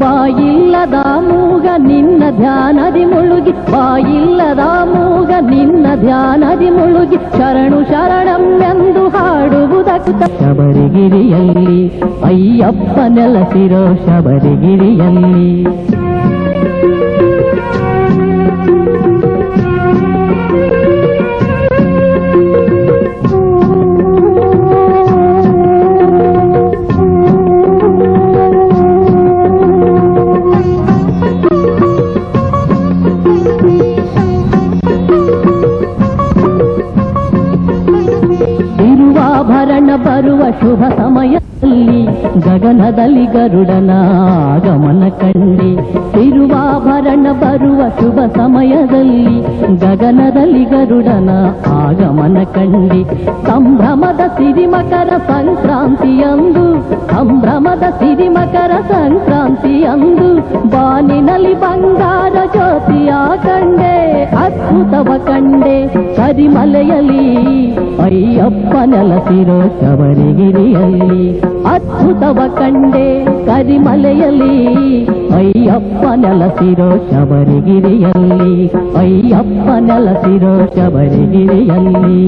ಬಾಯಿಲ್ಲದ ಮೂಗ ನಿನ್ನ ಧ್ಯಾನದಿ ಮುಳುಗಿ ಬಾಯಿಲ್ಲದ ಮೂಗ ನಿನ್ನ ಧ್ಯಾನದಿ ಮುಳುಗಿ ಶರಣು ಶರಣಮೆಂದು ಹಾಡುವುದಕ್ಕೆ ಶಬರಿಗಿರಿಯಲ್ಲಿ ಅಯ್ಯಪ್ಪ ನೆಲಸಿರೋ ಶಬರಿಗಿರಿಯಲ್ಲಿ ಗಗನದಲ್ಲಿ ಗರುಡನ ಆಗಮನ ಕಂಡೆ ತಿರುವಾಭರಣ ಬರುವ ಶುಭ ಸಮಯದಲ್ಲಿ ಗಗನದಲ್ಲಿ ಗರುಡನ ಆಗಮನ ಕಂಡೆ ಸಂಭ್ರಮದ ಸಿರಿಮಕರ ಸಂಕ್ರಾಂತಿಯಂದು ಸಂಭ್ರಮದ ಸಿರಿಮಕರ ಸಂಕ್ರಾಂತಿಯಂದು ಬಾನಿನಲ್ಲಿ ಬಂಗಾರ ಜ್ಯೋತಿಯ ಕಂಡೆ ಅದ್ಭುತವ ಕಂಡೆ ಕರಿಮಲೆಯಲ್ಲಿ ಅಯ್ಯಪ್ಪ ನೆಲಸಿರೋ ಶಬರಿಗಿರಿಯಲ್ಲಿ ಅದ್ಭುತವ ಕಂಡೆ ಕರಿಮಲೆಯಲ್ಲಿ ಅಯ್ಯಪ್ಪ ನೆಲಸಿರೋ ಶಬರಿಗಿರಿಯಲ್ಲಿ ಅಯ್ಯಪ್ಪ ನೆಲಸಿರೋ ಶಬರಿಗಿರಿಯಲ್ಲಿ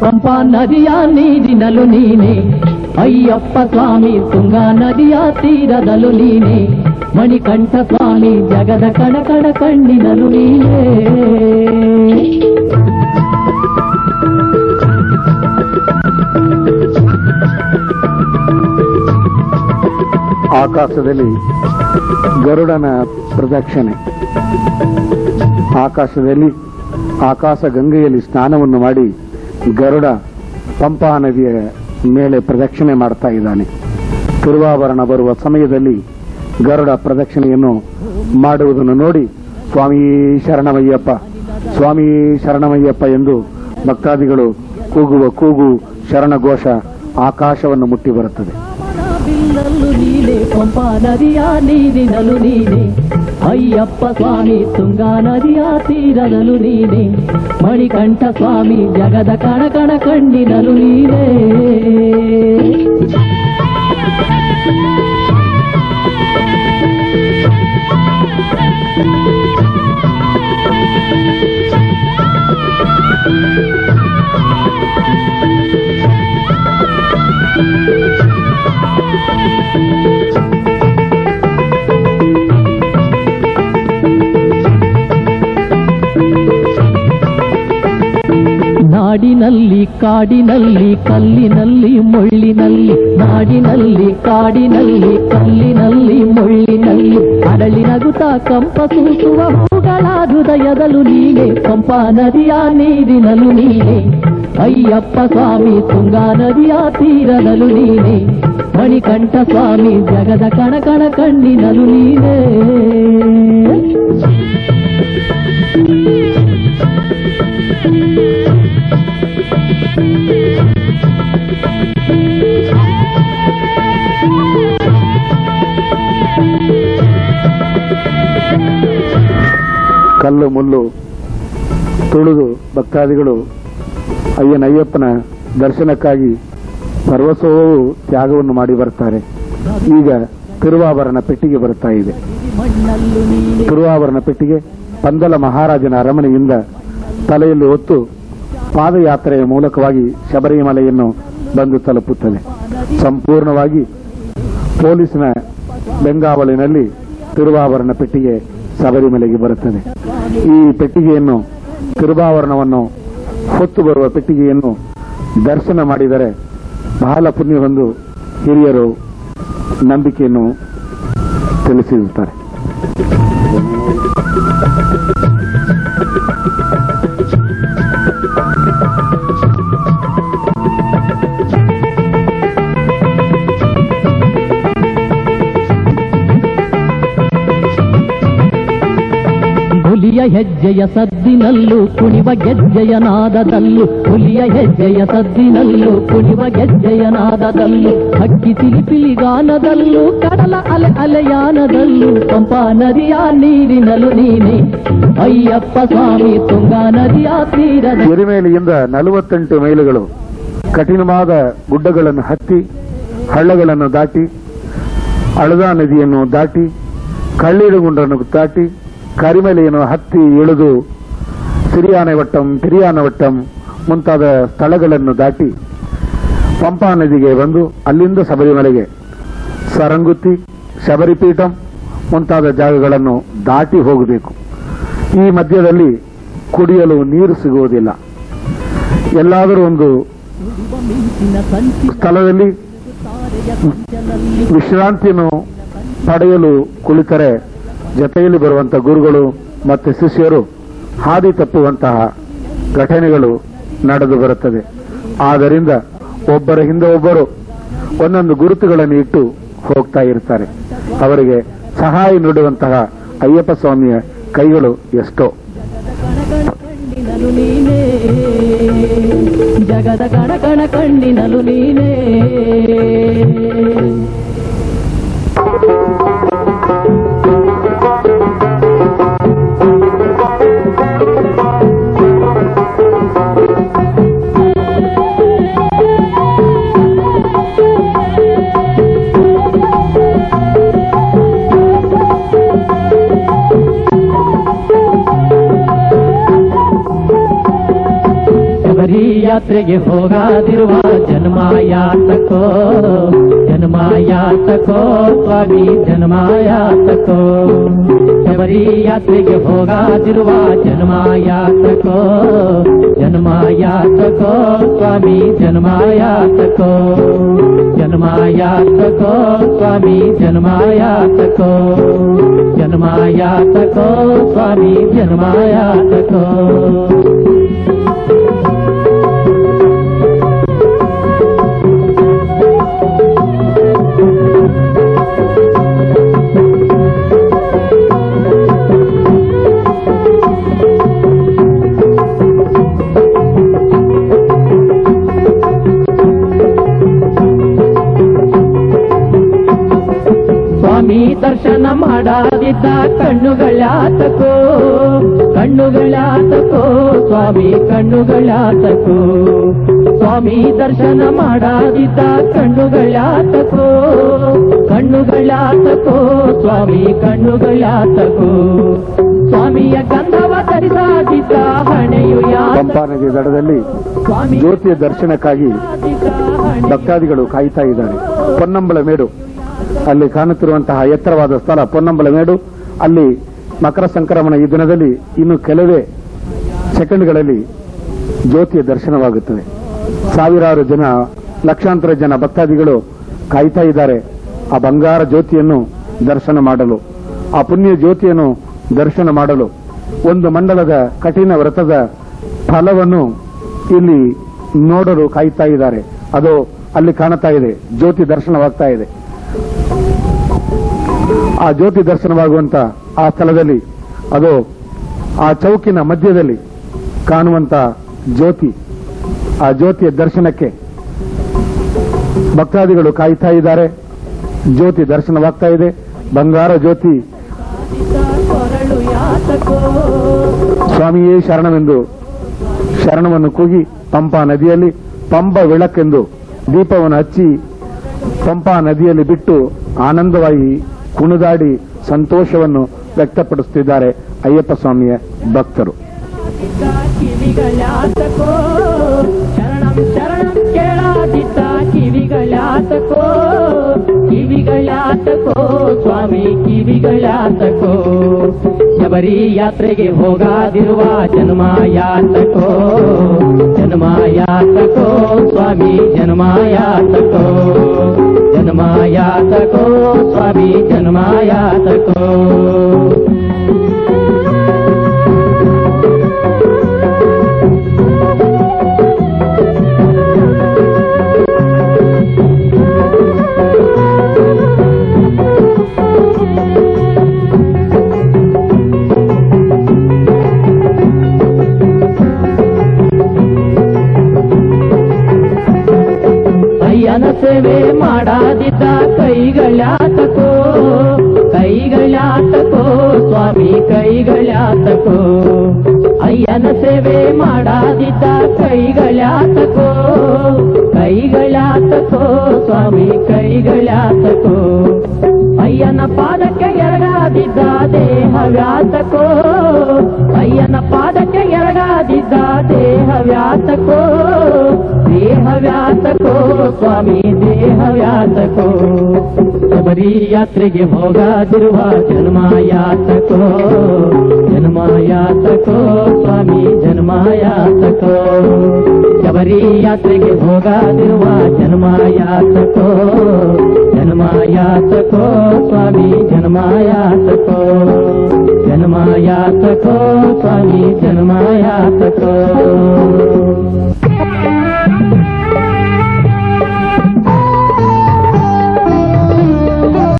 ಪಂಪಾ ನದಿಯ ನೀರಿನಲು ನೀನೆ ಅಯ್ಯಪ್ಪ ಸ್ವಾಮಿ ತುಂಗಾ ನದಿಯ ತೀರದಲು ನೀನೆ ಮಣಿಕಂಠ ಸ್ವಾಮಿ ಜಗದ ಕಣ ಕಣ ಕಣ್ಣಿನಲು ನೀನೆ ಆಕಾಶದಲ್ಲಿ ಗರುಡನ ಪ್ರದಕ್ಷಿಣೆ ಆಕಾಶದಲ್ಲಿ ಆಕಾಶ ಗಂಗೆಯಲ್ಲಿ ಸ್ನಾನವನ್ನು ಮಾಡಿ ಗರುಡ ಪಂಪಾ ನದಿಯ ಮೇಲೆ ಪ್ರದಕ್ಷಿಣೆ ಮಾಡ್ತಾ ಇದ್ದಾನೆ. ತಿರುವಾಭರಣ ಬರುವ ಸಮಯದಲ್ಲಿ ಗರುಡ ಪ್ರದಕ್ಷಿಣೆಯನ್ನು ಮಾಡುವುದನ್ನು ನೋಡಿ ಸ್ವಾಮಿ ಶರಣಮಯ್ಯಪ್ಪ ಸ್ವಾಮಿ ಶರಣಮಯ್ಯಪ್ಪ ಎಂದು ಭಕ್ತಾದಿಗಳು ಕೂಗುವ ಕೂಗು ಶರಣಘೋಷ ಆಕಾಶವನ್ನು ಮುಟ್ಟಿ ಬರುತ್ತದೆ. ಅಯ್ಯಪ್ಪ ಸ್ವಾಮಿ ತುಂಗಾ ನದಿಯ ತೀರದಲು ನೀನೆ. ಮಣಿಕಂಠ ಸ್ವಾಮಿ ಜಗದ ಕಣ ಕಣ ಕಣ್ಣಿನಲು ನೀನೆ ನಾಡಿನಲ್ಲಿ ಕಾಡಿನಲ್ಲಿ ಕಲ್ಲಿನಲ್ಲಿ, ಮುಳ್ಳಿನಲ್ಲಿ, ನಾಡಿನಲ್ಲಿ, ಕಾಡಿನಲ್ಲಿ, ಕಲ್ಲಿನಲ್ಲಿ, ಮುಳ್ಳಿನಲ್ಲಿ. ಅರಳಿ ನಗುತ ಕಂಪ ಸೂಸುವ ಹೂಗಳ ಹೃದಯದಲು ನೀನೆ, ಕಂಪ ನದಿಯ ನೀರಿನಲು ನೀನೆ. ಅಯ್ಯಪ್ಪ ಸ್ವಾಮಿ, ತುಂಗಾ ನದಿಯ ತೀರದಲು ನೀನೆ. ಮಣಿಕಂಠ ಸ್ವಾಮಿ, ಜಗದ ಕಣ ಕಣ ಕಣ್ಣಿನಲು ನೀನೆ. ಕಲ್ಲು ಮುಲ್ಲು ತುಳಿದು ಭಕ್ತಾದಿಗಳು ಅಯ್ಯನ ಅಯ್ಯಪ್ಪನ ದರ್ಶನಕ್ಕಾಗಿ ಸರ್ವಸ್ವವೂ ತ್ಯಾಗವನ್ನು ಮಾಡಿ ಬರ್ತಾರೆ ಈಗ ತಿರುವಾಭರಣ ಪೆಟ್ಟಿಗೆ ಬರುತ್ತಾ ಇದೆ. ತಿರುವಾಭರಣ ಪೆಟ್ಟಿಗೆ ಪಂದಲ ಮಹಾರಾಜನ ಅರಮನೆಯಿಂದ ತಲೆಯಲ್ಲಿ ಹೊತ್ತು ಪಾದಯಾತ್ರೆಯ ಮೂಲಕವಾಗಿ ಶಬರಿಮಲೆಯನ್ನು ಬಂದು ತಲುಪುತ್ತದೆ. ಸಂಪೂರ್ಣವಾಗಿ ಪೊಲೀಸಿನ ಬೆಂಗಾವಲಿನಲ್ಲಿ ತಿರುವಾಭರಣ ಪೆಟ್ಟಿಗೆ ಶಬರಿಮಲೆಗೆ ಬರುತ್ತದೆ. ಈ ಪೆಟ್ಟಿಗೆಯನ್ನು, ತಿರುವಾಭರಣವನ್ನು ಹೊತ್ತು ಬರುವ ಪೆಟ್ಟಿಗೆಯನ್ನು ದರ್ಶನ ಮಾಡಿದರೆ ಬಹಳ ಪುಣ್ಯ ಹೊಂದು ಹಿರಿಯರು ನಂಬಿಕೆಯನ್ನು ತಿಳಿಸಿರುತ್ತಾರೆ. Thank you. ಹುಲಿಯ ಹೆಜ್ಜೆಯ ಸದ್ದಿನಲ್ಲೂ, ಕುಣಿವ ಗೆಜ್ಜೆಯ ನಾದದಲ್ಲೂ, ಹುಲಿಯ ಹೆಜ್ಜೆಯ ಸದ್ದಿನಲ್ಲೂ, ಕುಣಿವ ಗೆಜ್ಜೆಯ ನಾದದಲ್ಲೂ, ಹಕ್ಕಿ ತಿಲಿಪಿಲಿ ಗಾನದಲ್ಲೂ, ಕಡಲ ಅಲೆ ಅಲೆಯಾನದಲ್ಲೂ, ಪಂಪಾ ನದಿಯ ನೀರಿನಲ್ಲೂ ನೀನೆ, ಅಯ್ಯಪ್ಪ ಸ್ವಾಮಿ, ತುಂಗಾ ನದಿಯ ತೀರದ ಎರಿಮೇಲಿಯಿಂದ ನಲವತ್ತೆಂಟು ಮೈಲುಗಳು ಕಠಿಣವಾದ ಗುಡ್ಡಗಳನ್ನು ಹತ್ತಿ, ಹಳ್ಳಗಳನ್ನು ದಾಟಿ, ಅಳದಾ ನದಿಯನ್ನು ದಾಟಿ ಕಳ್ಳೀಡುಗುಂಡನ್ನು ದಾಟಿ ಕರಿಮಲೆಯನ್ನು ಹತ್ತಿ ಇಳಿದು ಸಿರಿಯಾನವಟ್ಟಂ ಪಿರಿಯಾನವಟ್ಟಂ ಮುಂತಾದ ಸ್ಥಳಗಳನ್ನು ದಾಟಿ ಪಂಪಾ ನದಿಗೆ ಬಂದು ಅಲ್ಲಿಂದ ಶಬರಿಮಲೆಗೆ ಸರಂಗುತ್ತಿ, ಶಬರಿಪೀಠಂ ಮುಂತಾದ ಜಾಗಗಳನ್ನು ದಾಟಿ ಹೋಗಬೇಕು. ಈ ಮಧ್ಯದಲ್ಲಿ ಕುಡಿಯಲು ನೀರು ಸಿಗುವುದಿಲ್ಲ. ಎಲ್ಲಾದರೂ ಒಂದು ಸ್ಥಳದಲ್ಲಿ ವಿಶ್ರಾಂತಿಯನ್ನು ಪಡೆಯಲು ಕುಳಿತರೆ ಜೊತೆಯಲ್ಲಿ ಬರುವಂತ ಗುರುಗಳು ಮತ್ತು ಶಿಷ್ಯರು ಹಾದಿ ತಪ್ಪುವಂತಹ ಘಟನೆಗಳು ನಡೆದು ಬರುತ್ತದೆ. ಆದ್ದರಿಂದ ಒಬ್ಬರ ಹಿಂದೆ ಒಬ್ಬರು ಒಂದೊಂದು ಗುರುತುಗಳನ್ನು ಇಟ್ಟು ಹೋಗ್ತಾ ಇರ್ತಾರೆ. ಅವರಿಗೆ ಸಹಾಯ ನೀಡುವಂತಹ ಅಯ್ಯಪ್ಪ ಸ್ವಾಮಿಯ ಕೈಗಳು ಎಷ್ಟೋ. ಕಣ ಕಣ್ಣಿನಲು ನೀನೇ. पात्र ये होगा दिलवा जन्माया तको जन्माया तको, स्वामी जन्माया तको। शबरी यात्र ये होगा दिलवा जन्माया तको जन्माया तको, स्वामी जन्माया तको। जन्माया तको, स्वामी जन्माया तको। जन्माया तको, स्वामी जन्माया तको। ಮಾಡಾದಿದ್ದ ಕಣ್ಣುಗಳಾತಕೋ ಕಣ್ಣುಗಳಾತಕೋ ಸ್ವಾಮಿ ಕಣ್ಣುಗಳಾತಕೋ. ಸ್ವಾಮಿ ದರ್ಶನ ಮಾಡಾಗಿದ್ದ ಕಣ್ಣುಗಳಾತಕೋ ಕಣ್ಣುಗಳಾತಕೋ ಸ್ವಾಮಿ ಕಣ್ಣುಗಳಾತಕೋ. ಸ್ವಾಮಿಯ ಗಂಧವ ತರಿಸಾಗಿದ್ದ ಹಣೆಯು ನದಿ ದಡದಲ್ಲಿ ಜ್ಯೋತಿಯ ದರ್ಶನಕ್ಕಾಗಿ ಭಕ್ತಾದಿಗಳು ಕಾಯ್ತಾ ಇದ್ದಾರೆ. ಪೊನ್ನಂಬಳ ಮೇಡು ಅಲ್ಲಿ ಕಾಣುತ್ತಿರುವಂತಹ ಎತ್ತರವಾದ ಸ್ಥಳ ಪೊನ್ನಂಬಲಮೇಡು. ಅಲ್ಲಿ ಮಕರ ಸಂಕ್ರಮಣ ಈ ದಿನದಲ್ಲಿ ಇನ್ನು ಕೆಲವೇ ಸೆಕೆಂಡ್ಗಳಲ್ಲಿ ಜ್ಯೋತಿಯ ದರ್ಶನವಾಗುತ್ತದೆ. ಸಾವಿರಾರು ಜನ, ಲಕ್ಷಾಂತರ ಜನ ಭಕ್ತಾದಿಗಳು ಕಾಯ್ತಾ ಇದ್ದಾರೆ ಆ ಬಂಗಾರ ಜ್ಯೋತಿಯನ್ನು ದರ್ಶನ ಮಾಡಲು. ಆ ಪುಣ್ಯ ಜ್ಯೋತಿಯನ್ನು ದರ್ಶನ ಮಾಡಲು. ಒಂದು ಮಂಡಲದ ಕಠಿಣ ವ್ರತದ ಫಲವನ್ನು ಇಲ್ಲಿ ನೋಡಲು ಕಾಯ್ತಾ ಇದ್ದಾರೆ. ಅದು ಅಲ್ಲಿ ಕಾಣುತ್ತಾ ಇದೆ. ಜ್ಯೋತಿ ದರ್ಶನವಾಗ್ತಾ ಇದೆ. ಆ ಜ್ಯೋತಿ ದರ್ಶನವಾಗುವಂತ ಆ ಸ್ಥಳದಲ್ಲಿ, ಅದು ಆ ಚೌಕಿನ ಮಧ್ಯದಲ್ಲಿ ಕಾಣುವಂತ ಜ್ಯೋತಿ. ಆ ಜ್ಯೋತಿಯ ದರ್ಶನಕ್ಕೆ ಭಕ್ತಾದಿಗಳು ಕಾಯ್ತಾ ಇದ್ದಾರೆ. ಜ್ಯೋತಿ ದರ್ಶನವಾಗ್ತಾ ಇದೆ. ಬಂಗಾರ ಜ್ಯೋತಿ. ಸ್ವಾಮಿಯೇ ಶರಣವೆಂದು ಶರಣವನ್ನು ಕೂಗಿ ಪಂಪಾ ನದಿಯಲ್ಲಿ, ಪಂಪ ವಿಳಕ್ಕೆಂದು ದೀಪವನ್ನು ಹಚ್ಚಿ ಪಂಪಾ ನದಿಯಲ್ಲಿ ಬಿಟ್ಟು ಆನಂದವಾಗಿ ಕುಣಿದಾಡಿ ಸಂತೋಷವನ್ನು ವ್ಯಕ್ತಪಡಿಸುತ್ತಿದ್ದಾರೆ ಅಯ್ಯಪ್ಪ ಸ್ವಾಮಿಯ ಭಕ್ತರು. ಕಿವಿಗಳಾತಕೋ ಶರಣಂ ಶರಣಂ ಕೇಳಾದಿದ್ದ ಕಿವಿಗಳಾತಕೋ ಕಿವಿಗಳಾತಕೋ ಸ್ವಾಮಿ ಕಿವಿಗಳಾತಕೋ ಶಬರಿ ಯಾತ್ರೆಗೆ ಹೋಗಾದಿರುವ ಜನ್ಮಾಯಾತಕೋ ಜನ್ಮಾಯಾತಕೋ ಸ್ವಾಮಿ ಜನ್ಮಾಯಾತಕೋ ಜನ್ಮಾಯಾತಕೋ ಸ್ವಾಮಿ ಜನ್ಮಾಯಾತಕೋ ಮಾಡಾದಿದ್ದ ಕೈಗಳಾತಕೋ ಕೈಗಳಾತಕೋ, ಸ್ವಾಮಿ ಕೈಗಳಾತಕೋ. ಅಯ್ಯನ ಸೇವೆ ಮಾಡಾದಿದ್ದ ಕೈಗಳಾತಕೋ ಕೈಗಳಾತಕೋ, ಸ್ವಾಮಿ ಕೈಗಳಾತಕೋ. ಅಯ್ಯನ ಪಾದಕ್ಕೆ ಎರಡಾದಿದ್ದ ದೇಹವ್ಯಾತಕೋ, ಅಯ್ಯನ ಪಾದಕ್ಕೆ ಎರಗಾದಿದ್ದ ದೇಹ ವ್ಯಾತಕೋ ದೇಹ ವ್ಯಾತಕೋ ಸ್ವಾಮಿ ದೇಹ ವ್ಯಾತಕೋ ಶಬರಿ ಯಾತ್ರೆಗೆ ಹೋಗಾದಿರುವ ಜನ್ಮ ಯಾತಕೋ ಜನ್ಮ ಯಾತಕೋ ಸ್ವಾಮಿ ಜನ್ಮ ಯಾತಕೋ ಶಬರಿ ಯಾತ್ರೆಗೆ ಹೋಗಾದಿರುವ ಜನ್ಮ ಯಾತಕೋ ಜನ್ಮ ಯಾತಕೋ ಸ್ವಾಮಿ ಜನ್ಮ ಯಾತಕೋ ಜನ್ಮ ಯಾತಕೋ ಸ್ವಾಮಿ ಜನ್ಮ ಯಾತಕೋ